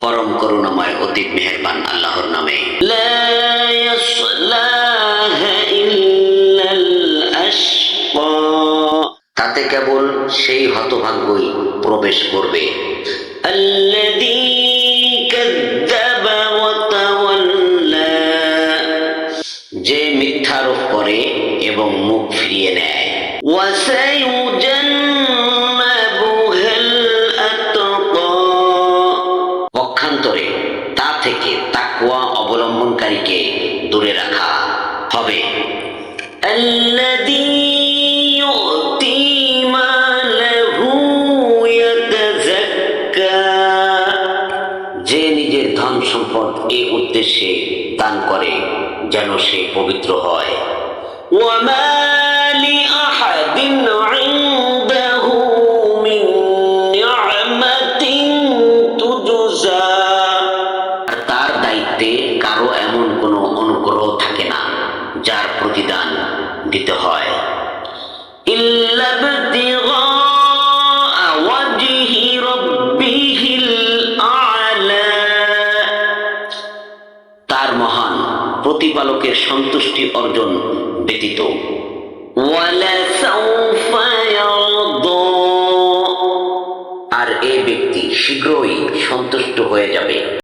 পরম করুণাময় অতি মেহেরবান আল্লাহর নামে। তাতে কেবল সেই হতভাগ্যই প্রবেশ করবে। যে মিথ্যারোপ করে এবং মুখ ফিরিয়ে নেয়। পক্ষান্তরে তা থেকে তাকুয়া অবলম্বনকারীকে দূরে রাখা হবে। যে নিজের ধন সম্পদ এই উদ্দেশ্যে দান করে, যেন সে পবিত্র হয়। থাকে না, যার প্রতিদান দিতে হয়। তার মহান প্রতিপালকের সন্তুষ্টি অর্জন ব্যতীত। আর এ ব্যক্তি শীঘ্রই সন্তুষ্ট হয়ে যাবে।